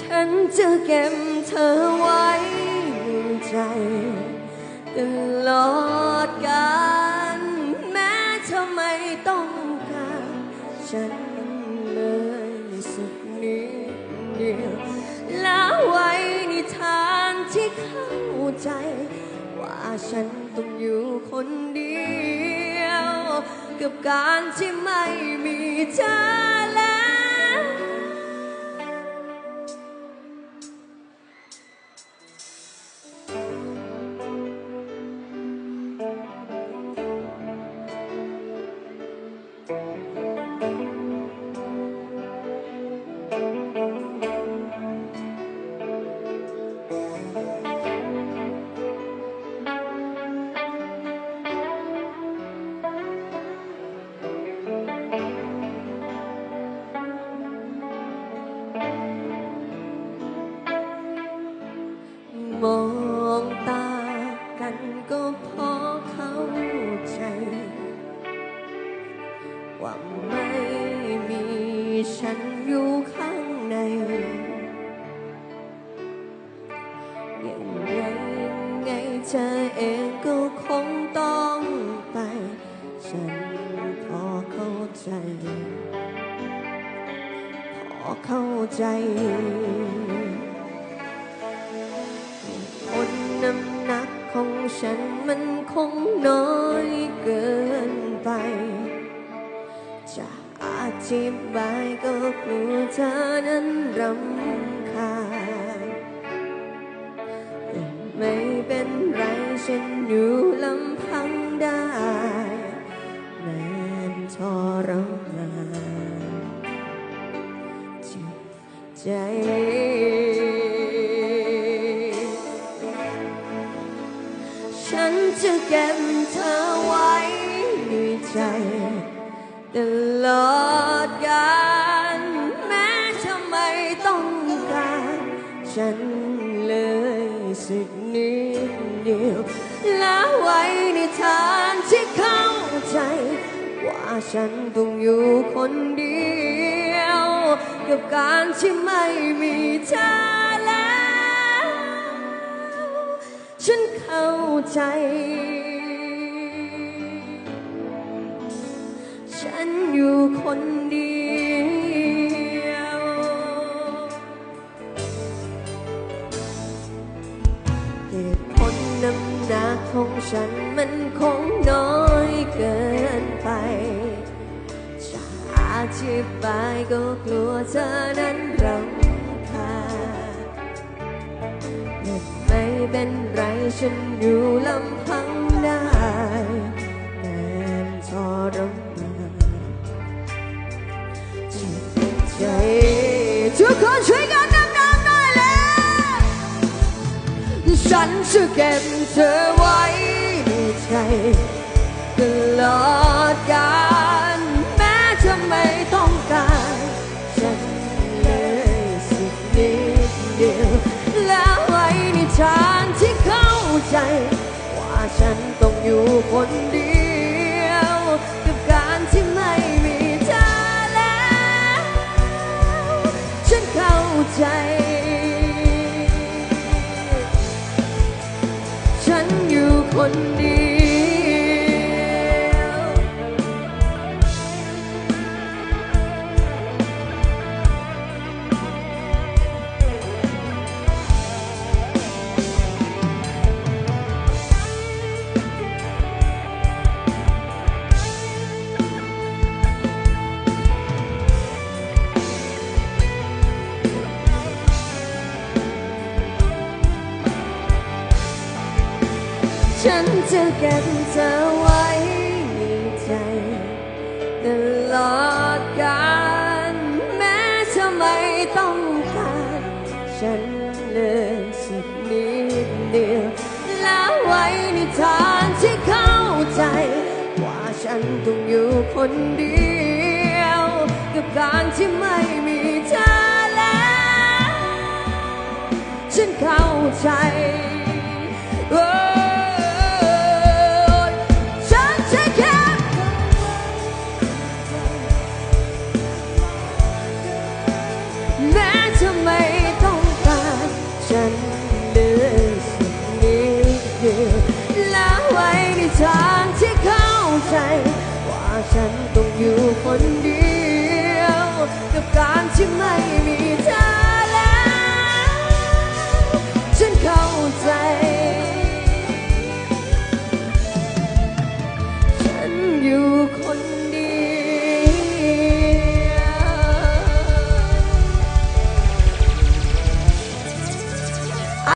ฉันจะเก็บเธอไว้ในใจตลอดกาลแม้เธอไม่ต้องการฉันเลยสุดนิดเดียวแล้วไว้ในทานที่เข้าใจ ว่าฉันต้องอยู่คนเดียว กับการที่ไม่มีเธอ มองตากันก็พอเข้าใจ ว่าไม่มีฉันอยู่ข้างในยังไงยังไงเธอเองก็คงต้องไป ฉันพอเข้าใจ พอเข้าใจ นน้ำหนักของฉันมันคงน้อยเกินไป จะอธิบายก็กลัวเธอนั้นรำคาญแต่ไม่เป็นไรฉันอยู่ลำพังได้แม้ทรมานจิตใจ จะเก็บเธอไว้ในใจตลอดกาลแม้เธอไม่ต้องการ ฉันเลยสิกนิดเดียว แล้วไว้ในทานที่เข้าใจ ว่าฉันต้องอยู่คนเดียว กับการที่ไม่มีเธอ ฉันเข้าใจ ฉันอยู่คนเดียว เหตุผลน้ำหนักของฉันมันคงน้อยเกินไป จะอธิบายก็กลัวเธอนั้นรำคาญไม่เป็นไร ฉันอยู่ลำพังได้แม้ทรมานจิตใจทุกคนช่วยกันดังๆหน่อยแล้วฉันจะเก็บเธอไว้ในใจตลอดกาลแม้เธอไม่ต้องการ นเดียว กับการที่ไม่มีเธอแล้ว ฉันเข้าใจ ฉันอยู่คนเดียว ฉันจะเก็บเธอไว้ในใจตลอดกาลแม้เธอไม่ต้องการฉันเลยสักนิดเดียว แล้วไว้ในทางที่เข้าใจ ว่าฉันต้องอยู่คนเดียว กับการที่ไม่มีเธอแล้ว ฉันเข้าใจ ที่ไม่มีเธอแล้ว ฉันเข้าใจ ฉันอยู่